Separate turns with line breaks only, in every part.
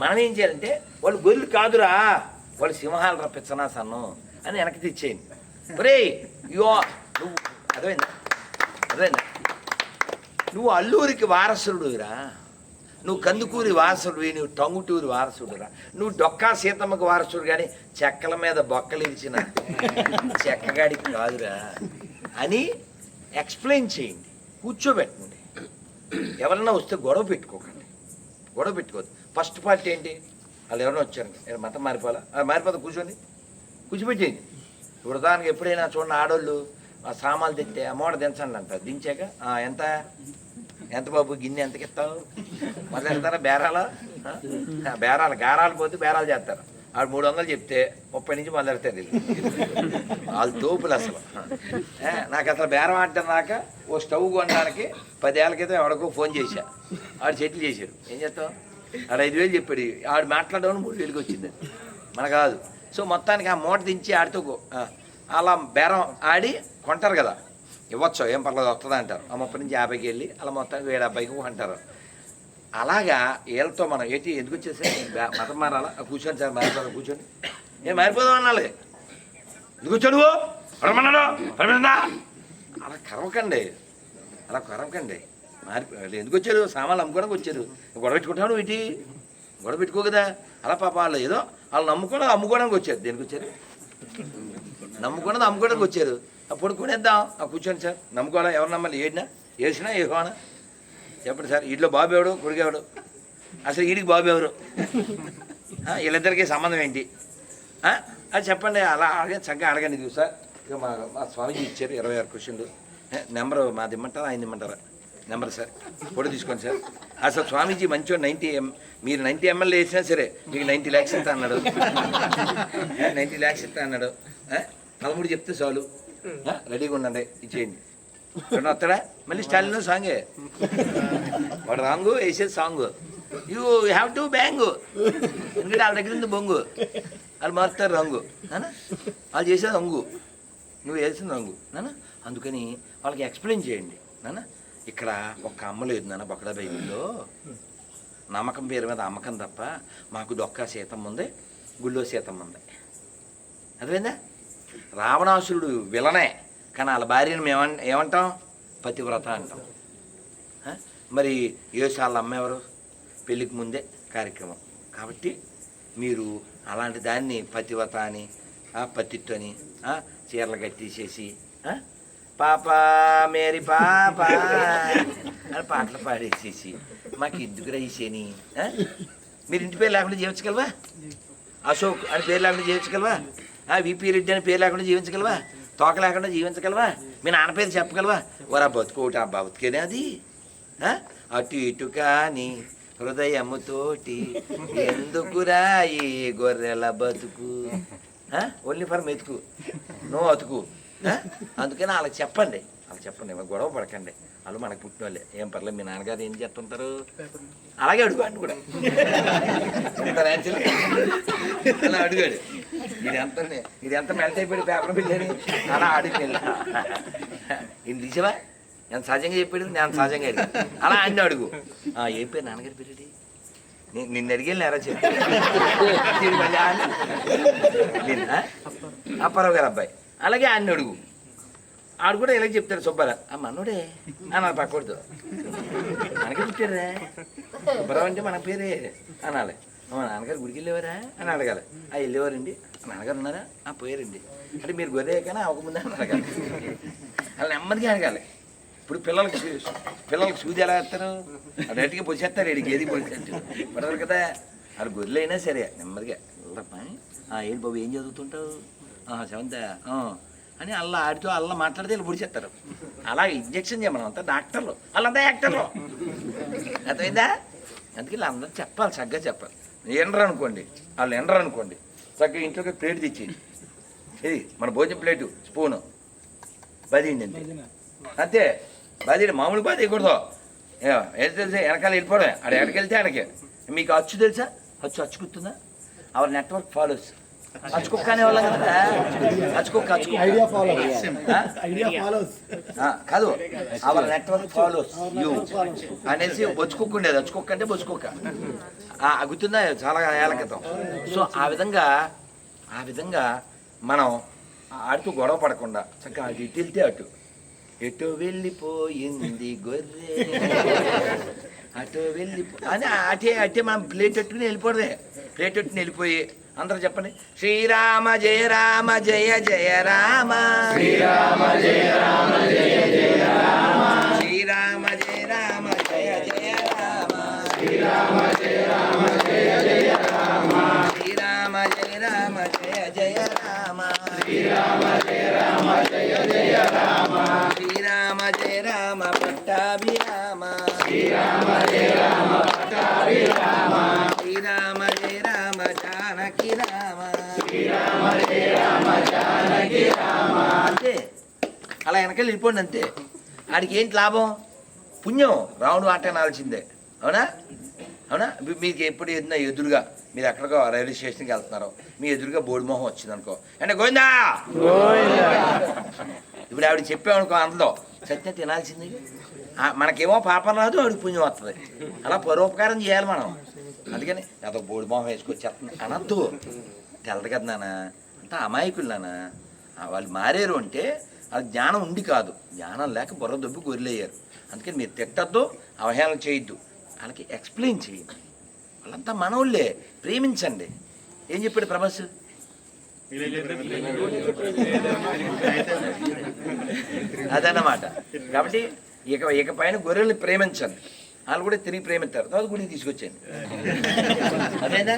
మనం ఏం చేయాలంటే వాళ్ళు గొర్రెలు కాదురా వాళ్ళు సింహాలు రప్పించనా సన్ను అని వెనక్కి తెచ్చేయండి. ఒరే యో నువ్వు అర్థమైందా? అర్థమైందా? నువ్వు అల్లూరికి వారసుడురా నువ్వు కందుకూరి వారసుడివి నువ్వు టంగుటూరి వారసుడురా. నువ్వు డొక్కా సీతమ్మకి వారసుడు కానీ చెక్కల మీద బొక్కలు ఇరిచిన చెక్కగాడికి కాదురా అని ఎక్స్ప్లెయిన్ చేయండి. కూర్చోబెట్టండి ఎవరన్నా వస్తే గొడవ పెట్టుకోకండి. గొడవ పెట్టుకోవద్దు. ఫస్ట్ పార్టీ ఏంటి? వాళ్ళు ఎవరైనా వచ్చారు. ఏ మతం మారిపోవాలా? అది మారిపోతే కూర్చోండి. కూర్చోబెట్టేయండి. వృధానికి ఎప్పుడైనా చూడండి ఆడోళ్ళు ఆ సామాన్లు తెస్తే మూడ దించండి అంటారు. దించాక "ఆ, ఎంత? ఎంత బాబు? గిన్నె ఎంతకిస్తావు? ఇస్తావు మొదలు వెళ్తారా బేరాల బేరాలు గారాలు పోతే బేరాలు చేస్తారు. ఆడు మూడు వందలు చెప్తే ముప్పై నుంచి మొదలు వాళ్ళు తోపులు అసలు. నాకు అసలు బేరం ఆడటం రాక ఓ స్టవ్ కొనడానికి పదేళ్ళ క్రితం ఎవడికో ఫోన్ చేశా. ఆడు సెటిల్ చేశారు ఏం చేస్తాం? ఆడు ఐదు వేలు చెప్పాడు. ఆడు మాట్లాడడం మూడు వేలకి వచ్చింది. మన కాదు. సో మొత్తానికి ఆ మూట దించి ఆడితో అలా బేరం ఆడి కొంటారు కదా. ఇవ్వచ్చు ఏం పర్లేదు వస్తుంది అంటారు ఆ ముప్పై నుంచి యాభైకి వెళ్ళి అలా మొత్తానికి వేరే అబ్బాయికి అంటారు అలాగా వీళ్ళతో మనం ఏంటి ఎందుకు వచ్చేసే? మతం మారాలా? కూర్చోండి సార్ మారిపోదాం కూర్చోండి. ఏం మారిపోదాం అనాలి ఎందుకు వచ్చాడు పడమన్నాడు పడమన్నా అలా కరవకండి. అలా కరవకండి. మారి వాళ్ళు ఎందుకు వచ్చారు? సామాన్లు అమ్ముకోవడానికి వచ్చారు. గొడవ పెట్టుకుంటాను నువ్వు ఇటీ? గొడవ పెట్టుకో కదా. అలా పాప వాళ్ళు ఏదో వాళ్ళు నమ్ముకోవడం అమ్ముకోవడానికి వచ్చారు. దేనికి వచ్చారు? నమ్ముకున్నది అమ్ముకోవడానికి వచ్చారు. అప్పుడు కొనేద్దాం ఆ కూర్చోండి సార్. నమ్ముకోవాలా? ఎవరు నమ్మాలి? ఏడినా? వేసినా ఏహోనా? చెప్పండి సార్ ఇంట్లో బాబు ఎవడు? కొడుకు ఎవడు? అసలు వీడికి బాబు ఎవరు? ఆ, వీళ్ళిద్దరికి సంబంధం ఏంటి? అది చెప్పండి అలా అడగండి చక్కగా అడగండి ఇది సార్. ఇక మా మా స్వామీజీ ఇచ్చారు ఇరవై ఆరు క్వశ్చన్లు. నెంబరు నెంబర్ మాది ఇమ్మంటారా? ఆయన ఇమ్మంటారా? నెంబర్ సార్ ఫోటో తీసుకోండి సార్. అసలు స్వామీజీ మంచిగా నైంటీ ఎం మీరు నైంటీ ఎంఎల్ఏ వేసినా సరే మీకు నైంటీ ల్యాక్స్ ఇస్తా అన్నాడు. నైంటీ ల్యాక్స్ ఇస్తా అన్నాడు. పదమూడు చెప్తే చాలు. రెడీగా ఉండండి ఇచ్చేయండి. రెండు వస్తాడా మళ్ళీ స్టాలిన్ సాంగే. వాడు రాంగు వేసేది song. You have to bang. ఎందుకంటే వాళ్ళ దగ్గర ఉంది బొంగు. వాళ్ళు మారుతారు రంగు. నానా? వాళ్ళు చేసేది రంగు. నువ్వు వేసిన రంగు. నానా? అందుకని వాళ్ళకి ఎక్స్ప్లెయిన్ చేయండి. నానా? ఇక్కడ ఒక్క అమ్మ లేదు నాన్న బొక్కడా బైబిల్లో. నమ్మకం పేరు మీద అమ్మకం తప్ప మాకు దొక్క సీతమ్మ ఉంది గుళ్ళో సీతమ్మ ఉంది. అర్థమైందా? రావణాసురుడు విలనే. కానీ వాళ్ళ భార్యను మేము ఏమంటాం? పతివ్రత అంటాం. మరి యేసు వాళ్ళ అమ్మ ఎవరు? పెళ్ళికి ముందే కార్యక్రమం. కాబట్టి మీరు అలాంటి దాన్ని పతివ్రత అని ఆ, అని చీరలు కట్టేసేసి పాప మేరీ పాప అని పాటలు పాడేసేసి మాకు ఇద్దరు రైసేని మీరు ఇంటి పేరు లేకుండా జీవించగలవా? అశోక్ అని పేరు లేకుండా జీవించగలవా? విపి రెడ్డి అని పేరు లేకుండా జీవించగలవా? తోక లేకుండా జీవించగలవా? మీ నాన్న పేరు చెప్పగలవా? వరా బతుకోటి ఆ బతుకేనే అది? అటు ఇటు కాని హృదయముతోటి ఎందుకురా ఈ గొర్రెల బతుకు? ఓన్లీ ఫర్ మెతుకు. నో అతుకు? అందుకని వాళ్ళకి చెప్పండి. వాళ్ళకి చెప్పండి గొడవ పడకండి. వాళ్ళు మనకు పుట్టిన వాళ్ళే ఏం పర్లేదు మీ నాన్నగారు ఏం చేస్తుంటారు? అలాగే అడుగు అని కూడా. అలా అడిగాడు ఇది ఎంత ఇది మెల్ట్ అయిపోయాడు పేపర్ బిల్లని అలా అడిగి ఇది తీసావా నేను సహజంగా చెప్పాడు? నేను సహజంగా అడిగా అలా అన్ని అడుగు. ఆ, ఏం పేరు నాన్నగారి పేరు ఏంటి? ని- నిన్ను అడిగాను లేరా చెప్పి. నిన్న? అప్పారావు గారు అబ్బాయి. అలాగే అన్ని అడుగు. ఆడు కూడా ఇలా చెప్తాడు సుబ్బారా ఆ మనోడే. అన్నారు పక్కకూడదు మనకి పుట్టారా సుబ్బారావు అంటే మన పేరే. అనాలి. మా నాన్నగారు గుడికి వెళ్ళేవారా అని అడగాలి. ఆ వెళ్ళేవారండి. నాన్నగారు ఉన్నారా? ఆ పోయారండి. అంటే మీరు గొర్రె కానీ అవ్వకముందే అని అడగాలి. అలా నెమ్మదిగా అడగాలి. ఇప్పుడు పిల్లలకి పిల్లలకి సూది ఎలా వేస్తారు? డైరెక్ట్గా పొసేస్తారు ఇడికి ఏది పొసేస్తారు పడతారు కదా. అది గొర్రెలు అయినా సరే నెమ్మదిగా. వెళ్ళమ్మా ఏంటి బాబు ఏం చదువుతుంటావు? సెవెంత్ అని అల్లా ఆడితో అల్లా మాట్లాడితే వీళ్ళు పొడిచేస్తారు. అలా ఇంజక్షన్ చేయమనం అంతా డాక్టర్లు. వాళ్ళంతా యాక్టర్లు. అర్థమైందా? అందుకే వీళ్ళందరూ చెప్పాలి చక్కగా చెప్పాలి. ఎండరు అనుకోండి వాళ్ళు ఎండరు అనుకోండి చక్కగా ఇంట్లోకి ప్లేట్ తెచ్చి ఇది మన భోజనం ప్లేటు స్పూను. బదిండి అంతే. అంతే. బదిండి మామూలు బాధ వేయకూడదు. ఏ, ఏది తెలుసా వెనకాల వెళ్ళిపోవడం ఆడ ఎక్కడికి వెళ్తే ఆడకి. మీకు అచ్చు తెలుసా? అచ్చు అచ్చు గుర్తుందా? అవర్ నెట్వర్క్ ఫాలోస్ అచ్చుకుక్క అనే వాళ్ళం కదా. అచ్చుకుక్క అచ్చుకుక్క
ఐడియా ఫాలో? ఐడియా ఫాలోస్
కాదు. అవర్ నెట్వర్క్ ఫాలోస్ యూ అనేసి బొచ్చుకుక్క ఉండేది అచ్చుకుక్క అంటే బొచ్చుకుక్క. ఆ, గుర్తుందా? చాలా ఏళ్ళ క్రితం. సో ఆ విధంగా ఆ విధంగా మనం ఆడుతూ గొడవ పడకుండా చక్కగా అటు ఇటు వెళ్తే అటు. ఎటు వెళ్ళిపోయింది గొర్రె? అటు వెళ్ళిపో అని అటే అటే మనం ప్లేట్ పెట్టుకుని వెళ్ళిపోవడమే ప్లేట్ పెట్టుకుని వెళ్ళిపోయి అందరూ చెప్పండి. శ్రీరామ జయ రామ జయ జయ రామ. శ్రీరామ జయ రామ జయ జయ రామ. శ్రీరామ జయ రామ జయ జయ రామ. శ్రీరామ జానకి రామ రామ జానకి రామ అంతే అలా వెనకాల వెళ్ళిపోండి అంతే ఆడికి ఏంటి లాభం పుణ్యం రావుడు ఆట అనాల్సిందే అవునా అవునా మీకు ఎప్పుడు ఏదైనా ఎదురుగా మీరు ఎక్కడికో రైల్వే స్టేషన్కి వెళ్తున్నారు మీ ఎదురుగా బోర్డు మొహం వచ్చింది అనుకో అంటే గోవిందా ఇప్పుడు ఆవిడ చెప్పామనుకో అందులో సత్యం తినాల్సింది మనకేమో పాపం రాదు ఆవిడ పుణ్యం వస్తుంది అలా పరోపకారం చేయాలి మనం అందుకని అదొక బోడి మొహం వేసుకొచ్చేస్తుంది అనద్దు. తెలదు కదా నాన్న. అంటే అమాయకులు నాన్న. వాళ్ళు మారారు అంటే అది జ్ఞానం ఉండి కాదు. జ్ఞానం లేక బుర్ర దొబ్బి గొర్రెలయ్యారు. అందుకని మీరు తిట్టద్దు అవహేళన చేయొద్దు. వాళ్ళకి ఎక్స్ప్లెయిన్ చేయండి. వాళ్ళంతా మనవుళ్ళే ప్రేమించండి. ఏం చెప్పాడు ప్రభాస్? అదన్నమాట. కాబట్టి ఇక ఇక పైన గొర్రెల్ని ప్రేమించండి. వాళ్ళు కూడా తిరిగి ప్రేమిస్తారు తర్వాత గుడికి తీసుకొచ్చాను అదేందా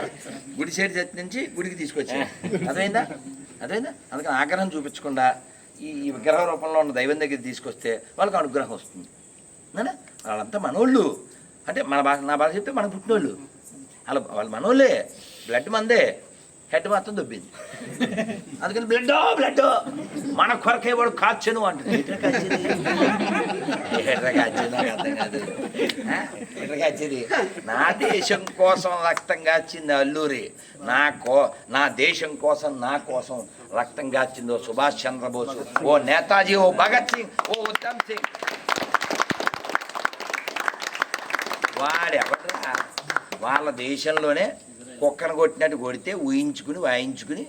గుడి సైడ్ నుంచి గుడికి తీసుకొచ్చాను అదేందా అదేందా అందుకని ఆగ్రహం చూపించకుండా ఈ విగ్రహ రూపంలో ఉన్న దైవం దగ్గర తీసుకొస్తే వాళ్ళకి అనుగ్రహం వస్తుంది. వాళ్ళంతా మనోళ్ళు. అంటే మన భాష నా భాష చెప్తే మన పుట్టినోళ్ళు. వాళ్ళ వాళ్ళు మనోళ్ళే. బ్లడ్ మందే. హెడ్ మాత్రం దొబ్బింది. అందుకని బ్లడ్ బ్లడ్ మన కొరకే వాడు కాచెను అంటుంది. ఎట్లా కాచేది. నాకు అర్థం కాదు? ఎట్లా కాచేది. నా దేశం కోసం రక్తం కాచింది అల్లూరి. నా కో నా దేశం కోసం నా కోసం రక్తం కాచింది ఓ సుభాష్ చంద్రబోస్. ఓ నేతాజీ ఓ భగత్ సింగ్ ఓ ఉత్తమ్ సింగ్. వాడెవడరా? వాళ్ళ దేశంలోనే కుక్కను కొట్టినట్టు కొడితే ఊహించుకుని వాయించుకుని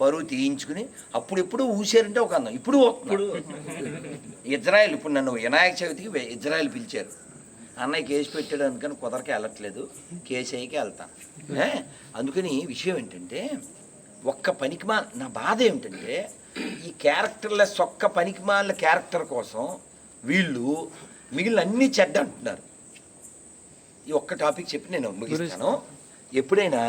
పరువు తీయించుకుని అప్పుడు ఎప్పుడు ఊసారంటే ఒక అందం. ఇప్పుడు ఇప్పుడు ఇజ్రాయెల్ ఇప్పుడు నన్ను వినాయక చవితికి ఇజ్రాయెల్ పిలిచారు. అన్నయ్య కేసు పెట్టాడు అందుకని కుదరకి వెళ్ళట్లేదు. కేసు అయ్యకి వెళ్తాం ఏ? అందుకని విషయం ఏంటంటే ఒక్క పనికిమా నా బాధ ఏమిటంటే ఈ క్యారెక్టర్లెస్ ఒక్క పనికిమాల క్యారెక్టర్ కోసం వీళ్ళు మిగిలిన అన్ని చెడ్డ అంటున్నారు. ఈ ఒక్క టాపిక్ చెప్పి నేను ముగిస్తాను. ఎప్పుడైనా